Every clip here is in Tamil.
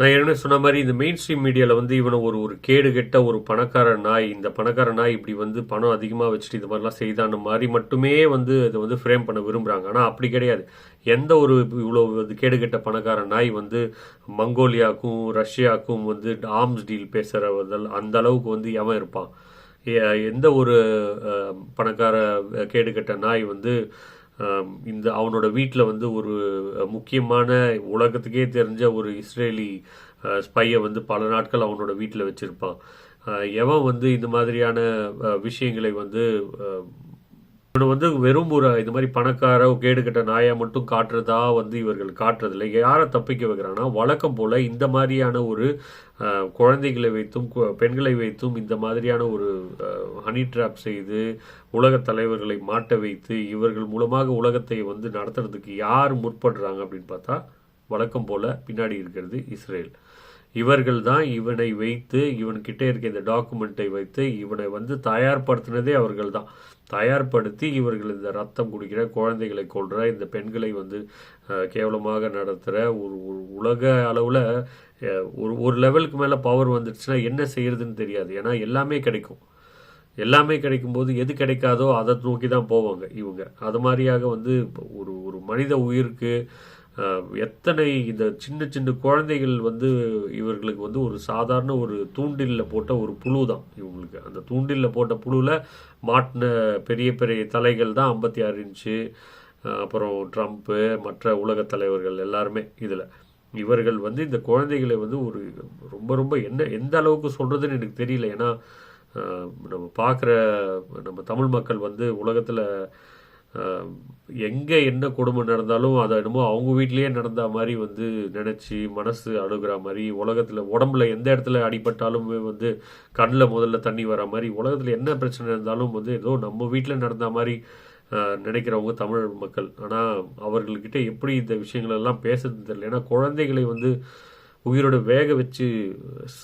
நான் ஏற்கனவே சொன்ன மாதிரி இந்த மெயின் ஸ்ட்ரீம் மீடியாவில் வந்து இவனை ஒரு ஒரு கேடு கெட்ட ஒரு பணக்கார நாய் இந்த பணக்கார நாய் இப்படி வந்து பணம் அதிகமாக வச்சுட்டு இது மாதிரிலாம் செய்தான மாதிரி மட்டுமே வந்து இதை வந்து ஃப்ரேம் பண்ண விரும்புகிறாங்க ஆனால் அப்படி கிடையாது. எந்த ஒரு இவ்வளோ வந்து கேடு கெட்ட பணக்கார நாய் வந்து மங்கோலியாவுக்கும் ரஷ்யாவுக்கும் வந்து ஆர்ம்ஸ் டீல் பேசுகிறவர்கள் அந்த அளவுக்கு வந்து எவன் இருப்பான்? எந்த ஒரு பணக்கார கேடு கெட்ட நாய் வந்து இந்த அவனோட வீட்டில் வந்து ஒரு முக்கியமான உலகத்துக்கே தெரிஞ்ச ஒரு இஸ்ரேலி ஸ்பையை வந்து பல நாட்கள் அவனோட வீட்டில் வச்சிருப்பான். எவன் வந்து இந்த மாதிரியான விஷயங்களை வந்து அஹ், இவனை வந்து வெறும் ஒரு இது மாதிரி பணக்கார கேடுகட்ட நாயா மட்டும் காட்டுறதா வந்து இவர்கள் காட்டுறதில்லை. யாரை தப்பிக்க வைக்கிறாங்கன்னா வழக்கம் போல் இந்த மாதிரியான ஒரு குழந்தைகளை வைத்தும் கு- பெண்களை வைத்தும் இந்த மாதிரியான ஒரு ஹனி ட்ராப் செய்து உலக தலைவர்களை மாட்ட வைத்து இவர்கள் மூலமாக உலகத்தை வந்து நடத்துறதுக்கு யார் முற்படுறாங்க அப்படின்னு பார்த்தா வழக்கம் போல் பின்னாடி இருக்கிறது இஸ்ரேல். இவர்கள் தான் இவனை வைத்து இவன்கிட்ட இருக்க இந்த டாக்குமெண்ட்டை வைத்து இவனை வந்து தயார்படுத்தினதே அவர்கள் தான் தயார்படுத்தி இவர்கள் இந்த ரத்தம் குடிக்கிற குழந்தைகளை கொள்கிற இந்த பெண்களை வந்து கேவலமாக நடத்துகிற ஒரு ஒரு உலக அளவில் ஒரு ஒரு லெவலுக்கு மேலே பவர் வந்துடுச்சுன்னா என்ன செய்யறதுன்னு தெரியாது. ஏன்னா எல்லாமே கிடைக்கும். எல்லாமே கிடைக்கும்போது எது கிடைக்காதோ அதை நோக்கி தான் போவாங்க இவங்க. அது மாதிரியாக வந்து ஒரு ஒரு மனித உயிருக்கு எத்தனை இந்த சின்ன சின்ன குழந்தைகள் வந்து இவர்களுக்கு வந்து ஒரு சாதாரண ஒரு தூண்டில்ல போட்ட ஒரு புழு தான் இவங்களுக்கு. அந்த தூண்டில்ல போட்ட புழுவில் மாட்டின பெரிய பெரிய தலைகள் தான் ஐம்பத்தி ஆறு இன்ச்சு அப்புறம் ட்ரம்ப்பு மற்ற உலக தலைவர்கள் எல்லாருமே இதில். இவர்கள் வந்து இந்த குழந்தைகளை வந்து ஒரு ரொம்ப ரொம்ப என்ன எந்த அளவுக்கு சொல்கிறதுன்னு எனக்கு தெரியல. ஏன்னா நம்ம பார்க்குற நம்ம தமிழ் மக்கள் வந்து உலகத்தில் எங்கே என்ன கொடுமை நடந்தாலும் அதை என்னமோ அவங்க வீட்லேயே நடந்த மாதிரி வந்து நினச்சி மனசு அழுகிற மாதிரி உலகத்தில் உடம்புல எந்த இடத்துல அடிபட்டாலுமே வந்து கண்ணில் முதல்ல தண்ணி வர மாதிரி உலகத்தில் என்ன பிரச்சனை இருந்தாலும் வந்து ஏதோ நம்ம வீட்டில் நடந்த மாதிரி நினைக்கிறவங்க தமிழ் மக்கள். ஆனால் அவர்கள்கிட்ட எப்படி இந்த விஷயங்களெல்லாம் பேசுறது பேசுறதுன்னு தெரியல. ஏன்னா குழந்தைகளை வந்து உயிரோட வேக வச்சு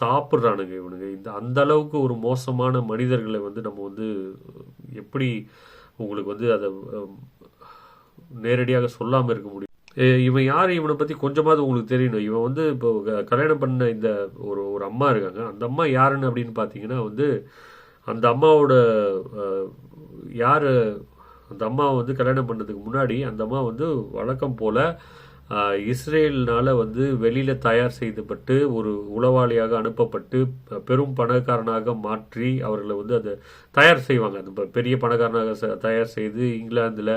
சாப்பிட்றானுங்க இவனுங்க. இந்த அந்த அளவுக்கு ஒரு மோசமான மனிதர்களை வந்து நம்ம வந்து எப்படி உங்களுக்கு வந்து அதை நேரடியாக சொல்லாமல் இருக்க முடியும். இவன் யார்? இவனை பற்றி கொஞ்சமாவது உங்களுக்கு தெரியணும். இவன் வந்து இப்போ கல்யாணம் பண்ண இந்த ஒரு ஒரு அம்மா இருக்காங்க. அந்த அம்மா யாருன்னு அப்படின்னு பார்த்தீங்கன்னா வந்து அந்த அம்மாவோட யார்? அந்த அம்மா வந்து கல்யாணம் பண்ணதுக்கு முன்னாடி அந்த அம்மா வந்து வழக்கம் போல் இஸ்ரேல்னால் வந்து வெளியில் தயார் செய்துபட்டு ஒரு உளவாளியாக அனுப்பப்பட்டு பெரும் பணக்காரனாக மாற்றி அவர்களை வந்து அதை தயார் செய்வாங்க. அந்த பெரிய பணக்காரனாக தயார் செய்து இங்கிலாந்தில்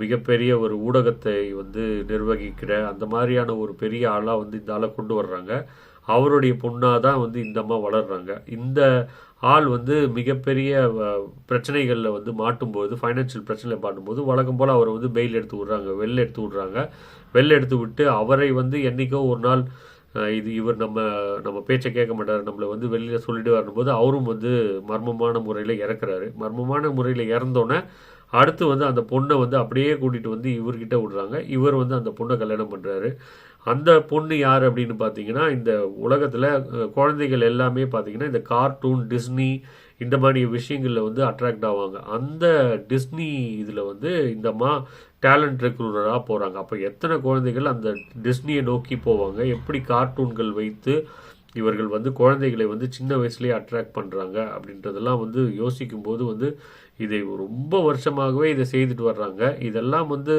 மிகப்பெரிய ஒரு ஊடகத்தை வந்து நிர்வகிக்கிற அந்த மாதிரியான ஒரு பெரிய ஆளாக வந்து இந்த ஆளை கொண்டு வர்றாங்க. அவருடைய பொண்ணாக தான் வந்து இந்த அம்மா வளர்றாங்க. இந்த ஆள் வந்து மிகப்பெரிய பிரச்சனைகளில் வந்து மாட்டும்போது ஃபைனான்ஷியல் பிரச்சனையில் மாட்டும்போது வழக்கம் போல் அவரை வந்து பெயில் எடுத்து விட்றாங்க வெளில எடுத்து விட்றாங்க. வெளில எடுத்து விட்டு அவரை வந்து என்றைக்கோ ஒரு நாள் இது இவர் நம்ம நம்ம பேச்சை கேட்க மாட்டார் நம்மளை வந்து வெளியில் சொல்லிட்டு வரும்போது அவரும் வந்து மர்மமான முறையில் இறக்குறாரு. மர்மமான முறையில் இறந்தோன்னே அடுத்து வந்து அந்த பொண்ணை வந்து அப்படியே கூட்டிகிட்டு வந்து இவர்கிட்ட விடுறாங்க. இவர் வந்து அந்த பொண்ணை கல்யாணம் பண்ணுறாரு அந்த பொண்ணு யார் அப்படின்னு பார்த்தீங்கன்னா இந்த உலகத்தில் குழந்தைகள் எல்லாமே பார்த்தீங்கன்னா இந்த கார்ட்டூன் டிஸ்னி இந்த மாதிரி விஷயங்களில் வந்து அட்ராக்ட் ஆவாங்க. அந்த டிஸ்னி இதில் வந்து இந்த அம்மா டேலண்ட் ரெக்ரூட்டராக போகிறாங்க அப்போ எத்தனை குழந்தைகள் அந்த டிஸ்னியை நோக்கி போவாங்க? எப்படி கார்ட்டூன்கள் வைத்து இவர்கள் வந்து குழந்தைகளை வந்து சின்ன வயசுலேயே அட்ராக்ட் பண்ணுறாங்க அப்படின்றதெல்லாம் வந்து யோசிக்கும் போது வந்து இதை ரொம்ப வருஷமாகவே இதை செய்துட்டு வர்றாங்க. இதெல்லாம் வந்து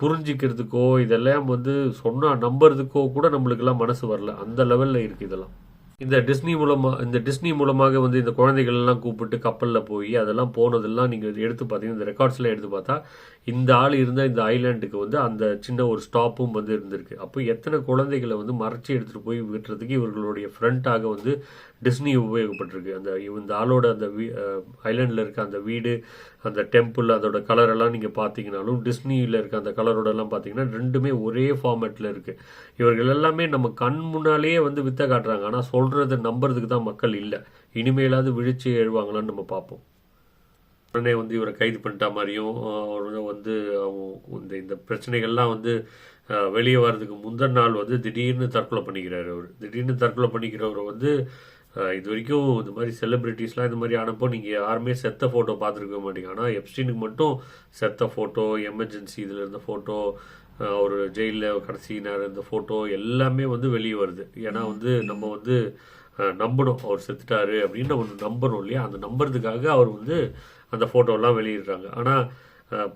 புரிஞ்சிக்கிறதுக்கோ இதெல்லாம் வந்து சொன்னால் நம்புறதுக்கோ கூட நம்மளுக்கெல்லாம் மனசு வரல. அந்த லெவலில் இருக்குது இதெல்லாம். இந்த டிஸ்னி மூலமாக இந்த டிஸ்னி மூலமாக வந்து இந்த குழந்தைகள் எல்லாம் கூப்பிட்டு கப்பலில் போய் அதெல்லாம் போனதெல்லாம் நீங்கள் எடுத்து பார்த்தீங்கன்னா இந்த ரெக்கார்ட்ஸ்லாம் எடுத்து பார்த்தா இந்த ஆள் இருந்தால் இந்த ஐலாண்டுக்கு வந்து அந்த சின்ன ஒரு ஸ்டாப்பும் வந்து இருந்திருக்கு. அப்போ எத்தனை குழந்தைகளை வந்து மறைச்சி எடுத்துகிட்டு போய் விட்டுறதுக்கு இவர்களுடைய ஃப்ரண்ட்டாக வந்து டிஸ்னி உபயோகப்பட்டிருக்கு. அந்த இந்த ஆளோட அந்த வீ ஐலாண்டில் இருக்க அந்த வீடு அந்த டெம்பிள் அதோட கலரெல்லாம் நீங்கள் பார்த்தீங்கனாலும் டிஸ்னியில் இருக்க அந்த கலரோடலாம் பார்த்தீங்கன்னா ரெண்டுமே ஒரே ஃபார்மேட்டில் இருக்குது இவர்கள் எல்லாமே நம்ம கண் முன்னாலேயே வந்து வித்த காட்டுறாங்க. ஆனால் சொல்கிறத நம்புறதுக்கு தான் மக்கள் இல்லை. இனிமேலாவது விழிச்சு எழுவாங்களான்னு நம்ம பார்ப்போம் உடனே வந்து இவரை கைது பண்ணிட்ட மாதிரியும் அஹ், வந்து அவங்க இந்த இந்த பிரச்சனைகள்லாம் வந்து வெளியே வர்றதுக்கு முந்தின நாள் வந்து திடீர்னு தற்கொலை பண்ணிக்கிறார் அவர். திடீர்னு தற்கொலை பண்ணிக்கிறவர் வந்து இது வரைக்கும் இந்த மாதிரி செலிபிரிட்டிஸ்லாம் இந்த மாதிரி ஆனப்போ நீங்கள் யாருமே செத்த ஃபோட்டோ பார்த்துருக்க மாட்டீங்க. ஆனால் எப்ஸ்டீனுக்கு மட்டும் செத்த ஃபோட்டோ எமர்ஜென்சி இதில் இருந்த ஃபோட்டோ அவர் ஜெயிலில் கடைசி நேரம் இந்த ஃபோட்டோ எல்லாமே வந்து வெளியே வருது. ஏன்னா வந்து நம்ம வந்து நம்பணும். அவர் செத்துட்டாரு அப்படின்னு நம்ம நம்பணும் இல்லையா? அந்த நம்புறதுக்காக அவர் வந்து அந்த ஃபோட்டோலாம் வெளியிடுறாங்க. ஆனால்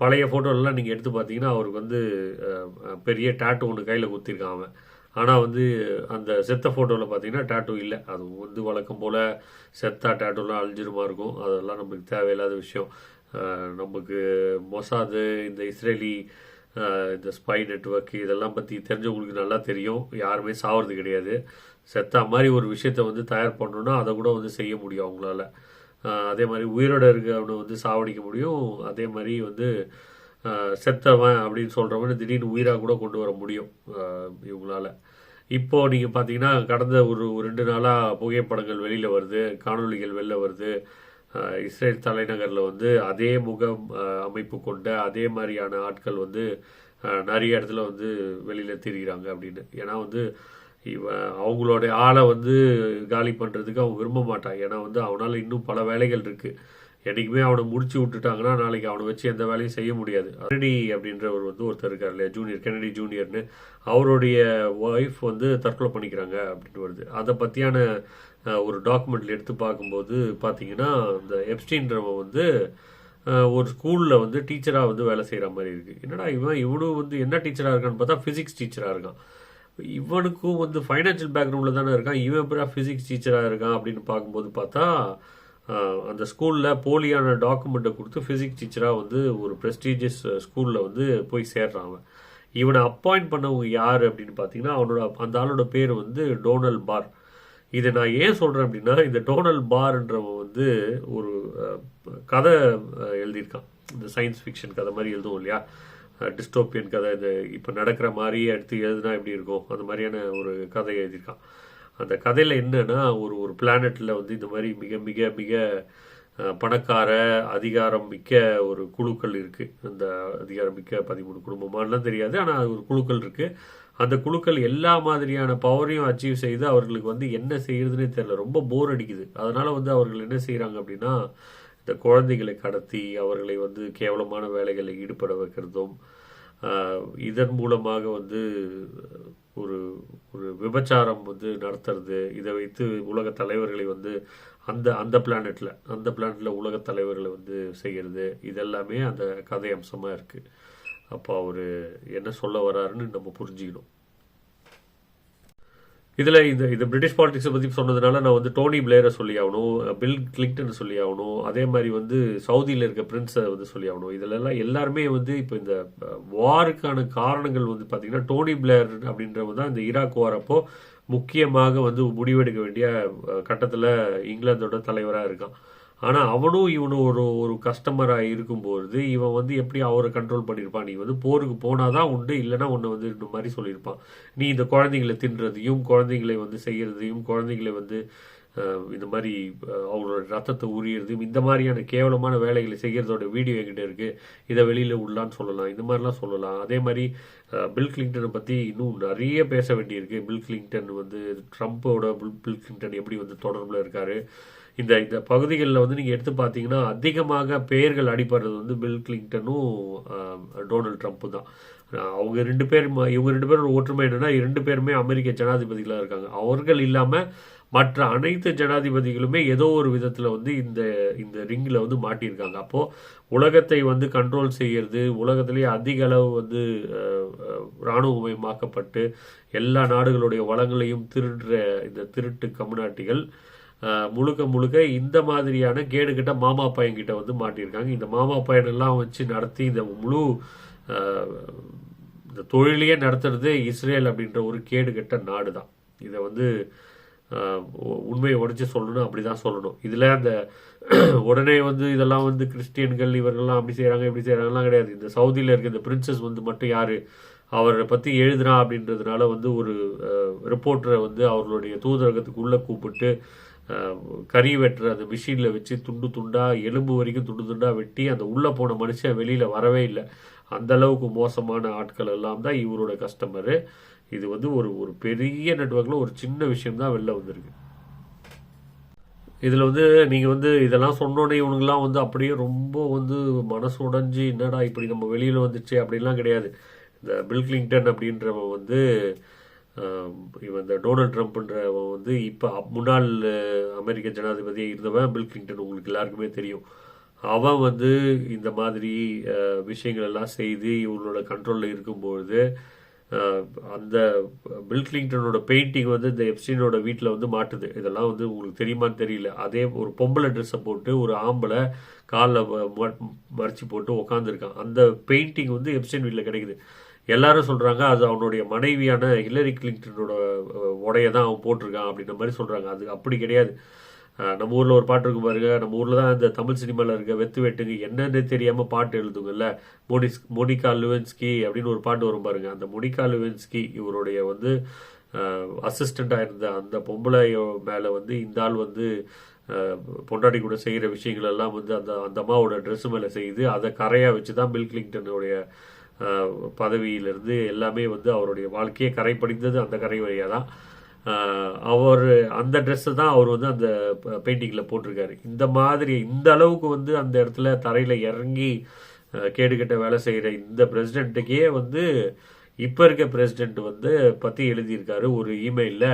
பழைய ஃபோட்டோலாம் நீங்கள் எடுத்து பார்த்தீங்கன்னா அவருக்கு வந்து பெரிய டேட்டு ஒன்று கையில் குத்திருக்கான் அவன். ஆனால் வந்து அந்த செத்த ஃபோட்டோவில் பார்த்தீங்கன்னா டேட்டூ இல்லை. அது வந்து வழக்கம் போல் செத்தா டேட்டூலாம் அழிஞ்சிருமா இருக்கும். அதெல்லாம் நமக்கு தேவையில்லாத விஷயம். நமக்கு மொசாது இந்த இஸ்ரேலி இந்த ஸ்பை நெட்வொர்க் இதெல்லாம் பற்றி தெரிஞ்சவங்களுக்கு நல்லா தெரியும். யாருமே சாவது கிடையாது. செத்தா மாதிரி ஒரு விஷயத்த வந்து தயார் பண்ணணும்னா அதை கூட வந்து செய்ய முடியும் அவங்களால. அதே மாதிரி உயிரோட இருக்கிறவனை வந்து சாவடிக்க முடியும். அதே மாதிரி வந்து செத்தவன் அப்படின்னு சொல்கிறவன் திடீர்னு உயிராக கூட கொண்டு வர முடியும் இவங்களால் இவங்களால. இப்போ நீங்கள் பார்த்தீங்கன்னா கடந்த ஒரு ரெண்டு நாளாக புகைப்படங்கள் வெளியில் வருது காணொளிகள் வெளில வருது. இஸ்ரேல் தலைநகரில் வந்து அதே முகம் அமைப்பு கொண்ட அதே மாதிரியான ஆட்கள் வந்து நிறைய இடத்துல வந்து வெளியில் திரிகிறாங்க அப்படின்னு. ஏன்னா வந்து இவன் அவங்களோட ஆளை வந்து காலி பண்ணுறதுக்கு அவன் விரும்ப மாட்டான் ஏன்னா வந்து அவனால் இன்னும் பல வேலைகள் இருக்குது என்னைக்குமே அவனை முடிச்சு விட்டுட்டாங்கன்னா நாளைக்கு அவனை வச்சு எந்த வேலையும் செய்ய முடியாது. கெனடி அப்படின்றவர் வந்து ஒருத்தர் இருக்கார் இல்லையா ஜூனியர் கெனடி ஜூனியர்னு அவருடைய ஒய்ஃப் வந்து தற்கொலை பண்ணிக்கிறாங்க அப்படின்னு வருது. அதை பற்றியான ஒரு டாக்குமெண்ட்ல எடுத்து பார்க்கும்போது பார்த்தீங்கன்னா இந்த எப்ஸ்டீன்றவன் வந்து ஒரு ஸ்கூலில் வந்து டீச்சராக வந்து வேலை செய்கிற மாதிரி இருக்குது என்னடா இவன் இவனும் வந்து என்ன டீச்சராக இருக்கான்னு பார்த்தா ஃபிசிக்ஸ் டீச்சராக இருக்கான். இவனுக்கும் வந்து ஃபைனான்ஷியல் பேக்ரவுண்டில் தானே இருக்கான். இவன் எப்படா ஃபிசிக்ஸ் டீச்சராக இருக்கான் அப்படின்னு பார்க்கும்போது பார்த்தா அந்த ஸ்கூலில் போலியான டாக்குமெண்ட்டை கொடுத்து ஃபிசிக்ஸ் டீச்சராக வந்து ஒரு ப்ரெஸ்டீஜியஸ் ஸ்கூலில் வந்து போய் சேர்றான் அவன் இவனை அப்பாயிண்ட் பண்ணவங்க யார் அப்படின்னு பார்த்தீங்கன்னா அவனோட அந்த ஆளோட பேர் வந்து டோனல் பார். இதை நான் ஏன் சொல்கிறேன் அப்படின்னா இந்த டோனல் பார்ன்றவன் வந்து ஒரு கதை எழுதியிருக்கான். இந்த சயின்ஸ் ஃபிக்ஷன் கதை மாதிரி எழுதுவோம் இல்லையா? டிஸ்டோப்பியன் கதை. இந்த இப்போ நடக்கிற மாதிரி எடுத்து எழுதுனா எப்படி இருக்கும்? அந்த மாதிரியான ஒரு கதை எழுதியிருக்கான். அந்த கதையில் என்னன்னா ஒரு ஒரு பிளானட்டில் வந்து இந்த மாதிரி மிக மிக மிக பணக்கார அதிகாரம் மிக்க ஒரு குழுக்கள் இருக்குது அந்த அதிகாரம் மிக்க பதிமூணு குடும்பமானலாம் தெரியாது. ஆனால் ஒரு குழுக்கள் இருக்குது அந்த குழுக்கள் எல்லா மாதிரியான பவரையும் அச்சீவ் செய்து அவர்களுக்கு வந்து என்ன செய்கிறதுனே தெரில ரொம்ப போர் அடிக்குது. அதனால் வந்து அவர்கள் என்ன செய்கிறாங்க அப்படின்னா இந்த குழந்தைகளை கடத்தி அவர்களை வந்து கேவலமான வேலைகளில் ஈடுபட வைக்கிறதும் இதன் மூலமாக வந்து ஒரு ஒரு விபச்சாரம் வந்து நடத்துறது இதை வைத்து உலக தலைவர்களை வந்து அந்த அந்த பிளானெட்டில் அந்த பிளானெட்டில் உலக தலைவர்களை வந்து செய்கிறது இதெல்லாமே அந்த கதை அம்சமாக இருக்குது அப்போ அவர் என்ன சொல்ல வராருன்னு நம்ம புரிஞ்சுக்கணும். இதில் இந்த இந்த பிரிட்டிஷ் பாலிடிக்ஸை பற்றி சொன்னதுனால நான் வந்து டோனி பிளேயரை சொல்லி ஆகணும் பில் கிளிங்டன் சொல்லி ஆகணும் அதே மாதிரி வந்து சவுதியில் இருக்க பிரின்ஸை வந்து சொல்லி ஆகணும். இதிலெல்லாம் எல்லாருமே வந்து இப்போ இந்த வாருக்கான காரணங்கள் வந்து பார்த்தீங்கன்னா டோனி பிளேயர் அப்படின்றவங்க தான் இந்த ஈராக் வாரப்போ முக்கியமாக வந்து முடிவெடுக்க வேண்டிய கட்டத்தில் இங்கிலாந்தோட தலைவராக இருக்கான். ஆனால் அவனும் இவனும் ஒரு ஒரு கஸ்டமராக இருக்கும்போது இவன் வந்து எப்படி அவரை கண்ட்ரோல் பண்ணியிருப்பான்? நீ வந்து போருக்கு போனால் தான் உண்டு இல்லைன்னா உன்னை வந்து இந்த மாதிரி சொல்லியிருப்பான். நீ இந்த குழந்தைங்களை தின்றதையும் குழந்தைங்களை வந்து செய்கிறதையும் குழந்தைங்களை வந்து இந்த மாதிரி அவங்களோட ரத்தத்தை உரியறதும் இந்த மாதிரியான கேவலமான வேலைகளை செய்கிறதோட வீடியோ என்கிட்ட இருக்குது இதை வெளியில் உள்ளான்னு சொல்லலாம் இந்த மாதிரிலாம் சொல்லலாம். அதே மாதிரி பில் கிளிங்டனை பற்றி இன்னும் நிறைய பேச வேண்டியிருக்கு. பில் கிளிங்டன் வந்து ட்ரம்ப்போட பில் பில் கிளிங்டன் எப்படி வந்து தொடர்பில் இருக்காரு? இந்த இந்த பகுதிகளில் வந்து நீங்கள் எடுத்து பார்த்தீங்கன்னா அதிகமாக பெயர்கள் அடிப்படுறது வந்து பில் கிளிங்டனும் டொனால்ட் ட்ரம்ப்பு தான். அவங்க ரெண்டு பேர் இவங்க ரெண்டு பேரும் ஒற்றுமை என்னென்னா இரண்டு பேருமே அமெரிக்க ஜனாதிபதிகளாக இருக்காங்க. அவர்கள் இல்லாமல் மற்ற அனைத்து ஜனாதிபதிகளுமே ஏதோ ஒரு விதத்தில் வந்து இந்த இந்த ரிங்கில் வந்து மாட்டியிருக்காங்க. அப்போது உலகத்தை வந்து கண்ட்ரோல் செய்கிறது உலகத்திலேயே அதிக அளவு வந்து இராணுவமயமாக்கப்பட்டு எல்லா நாடுகளுடைய வளங்களையும் திருடுற இந்த திருட்டு கம்யூனாட்டிகள் முழுக்க முழுக்க இந்த மாதிரியான கேடுகிட்ட மாமா பையன்கிட்ட வந்து மாட்டியிருக்காங்க. இந்த மாமா பையனெல்லாம் வச்சு நடத்தி இந்த முழு இந்த தொழிலையே நடத்துறது இஸ்ரேல் அப்படின்ற ஒரு கேடுகெட்ட நாடு தான் இதை வந்து உண்மையை உடைச்சு சொல்லணும் அப்படிதான் சொல்லணும். இதில் அந்த உடனே வந்து இதெல்லாம் வந்து கிறிஸ்டியன்கள் இவர்கள்லாம் அப்படி செய்கிறாங்க இப்படி செய்கிறாங்கலாம் கிடையாது. இந்த சவுதியில் இருக்க இந்த பிரின்சஸ் வந்து மட்டும் யார்? அவரை பற்றி எழுதுனா அப்படின்றதுனால வந்து ஒரு ரிப்போர்ட்டரை வந்து அவர்களுடைய தூதரகத்துக்குள்ளே கூப்பிட்டு கறி வெட்டுற அந்த மிஷினில் வச்சு துண்டு துண்டாக எலும்பு வரைக்கும் துண்டு துண்டாக வெட்டி அந்த உள்ளே போன மனுஷன் வெளியில் வரவே இல்லை. அந்த அளவுக்கு மோசமான ஆட்கள் எல்லாம் தான் இவரோட கஸ்டமரு இது வந்து ஒரு ஒரு பெரிய நெட்ஒர்க்கில் ஒரு சின்ன விஷயம் தான் வெளில வந்திருக்கு. இதில் வந்து நீங்கள் வந்து இதெல்லாம் சொன்னோன்னே இவனுங்கெல்லாம் வந்து அப்படியே ரொம்ப வந்து மனசு உடைஞ்சு என்னடா இப்படி நம்ம வெளியில் வந்துச்சு? அப்படின்லாம் கிடையாது. இந்த பில் கிளிங்டன் அப்படின்றவன் வந்து இவன் இந்த டொனால்ட் ட்ரம்ப்ன்றவன் வந்து இப்போ முன்னாள் அமெரிக்க ஜனாதிபதியாக இருந்தவன் பில் கிளின்டன் உங்களுக்கு எல்லாருக்குமே தெரியும். அவன் வந்து இந்த மாதிரி விஷயங்கள் எல்லாம் செய்து இவங்களோட கண்ட்ரோலில் இருக்கும்பொழுது அந்த பில் கிளிங்டனோட பெயிண்டிங் வந்து இந்த எப்சினோட வீட்டில் வந்து மாட்டுது. இதெல்லாம் வந்து உங்களுக்கு தெரியுமான்னு தெரியல. அதே ஒரு பொம்பளை ட்ரெஸ்ஸை போட்டு ஒரு ஆம்பளை காலில் மறைச்சி போட்டு உக்காந்துருக்கான். அந்த பெயிண்டிங் வந்து எப்சின் வீட்டில் கிடைக்குது. எல்லாரும் சொல்கிறாங்க அது அவனுடைய மனைவியான ஹில்லரி கிளிங்டனோட உடைய தான் அவன் போட்டிருக்கான் அப்படின்ற மாதிரி சொல்கிறாங்க அது அப்படி கிடையாது. நம்ம ஊரில் ஒரு பாட்டு இருக்கு பாருங்க நம்ம ஊரில் தான் இந்த தமிழ் சினிமாவில் இருக்க வெத்து வெட்டுங்க என்னென்ன தெரியாமல் பாட்டு எழுதுங்கல்ல. மோனிஸ் மோனிகா லுவென்ஸ்கி அப்படின்னு ஒரு பாட்டு வரும் பாருங்க. அந்த மோனிகா லுவென்ஸ்கி இவருடைய வந்து அசிஸ்டண்ட்டாக இருந்த அந்த பொம்பளை மேலே வந்து இந்த ஆள் வந்து பொண்டாட்டி கூட செய்கிற விஷயங்கள் எல்லாம் வந்து அந்த அந்த அம்மாவோட ட்ரெஸ்ஸு மேலே செய்து அதை கரையாக வச்சு தான் பில் கிளிங்டனுடைய பதவியிலிருந்து எல்லாமே வந்து அவருடைய வாழ்க்கையே கரை படிந்தது அந்த கரை வழியாக தான் அவர் அந்த ட்ரெஸ்ஸை தான் அவர் வந்து அந்த பெயிண்டிங்கில் போட்டிருக்காரு. இந்த மாதிரி இந்த அளவுக்கு வந்து அந்த இடத்துல தரையில் இறங்கி கேடுகட்ட வேலை செய்கிற இந்த பிரசிடென்ட்டுக்கே வந்து இப்போ இருக்க பிரசிடெண்ட் வந்து பற்றி எழுதியிருக்காரு. ஒரு இமெயிலில்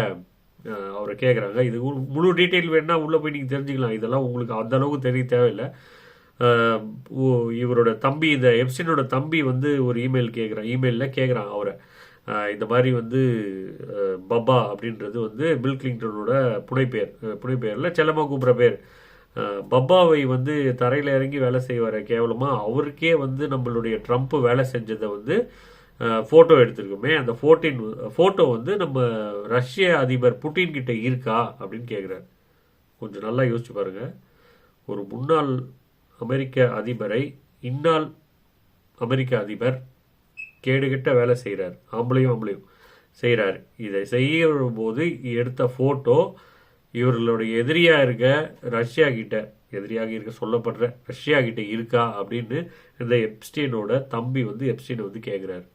அவரை கேட்குறாங்க இது முழு டீட்டெயில் வேணா உள்ளே போய் நீங்கள் தெரிஞ்சுக்கலாம். இதெல்லாம் உங்களுக்கு அந்த அளவுக்கு தெரிய தேவையில்லை. இவரோட தம்பி இந்த எப்சினோட தம்பி வந்து ஒரு இமெயில் கேட்குறான் இமெயிலில் கேட்குறான் அவரை. இந்த மாதிரி வந்து பப்பா அப்படின்றது வந்து பில் கிளிங்டனோட புனைப்பெயர் புனைப்பெயரில் செல்லமாக கூப்பிட்ற பேர். பப்பாவை வந்து தரையில் இறங்கி வேலை செய்வார் கேவலமாக அவருக்கே வந்து நம்மளுடைய ட்ரம்ப் வேலை செஞ்சதை வந்து ஃபோட்டோ எடுத்திருக்கோமே. அந்த ஃபோட்டின் ஃபோட்டோ வந்து நம்ம ரஷ்ய அதிபர் புட்டின் கிட்ட இருக்கா அப்படின்னு கேட்குறாரு கொஞ்சம் நல்லா யோசிச்சு பாருங்கள் ஒரு முன்னாள் அமெரிக்க அதிபரை இந்நாள் அமெரிக்க அதிபர் கேடுகிட்ட வேலை செய்கிறார் ஆம்பளையும் ஆம்பளையும் செய்கிறாரு இதை செய்கிற போது எடுத்த ஃபோட்டோ இவர்களுடைய எதிரியாக இருக்க ரஷ்யா கிட்ட எதிரியாக இருக்க சொல்லப்படுற ரஷ்யா கிட்ட இருக்கா அப்படின்னு இந்த எப்ஸ்டீனோட தம்பி வந்து எப்ஸ்டீனை வந்து கேட்குறாரு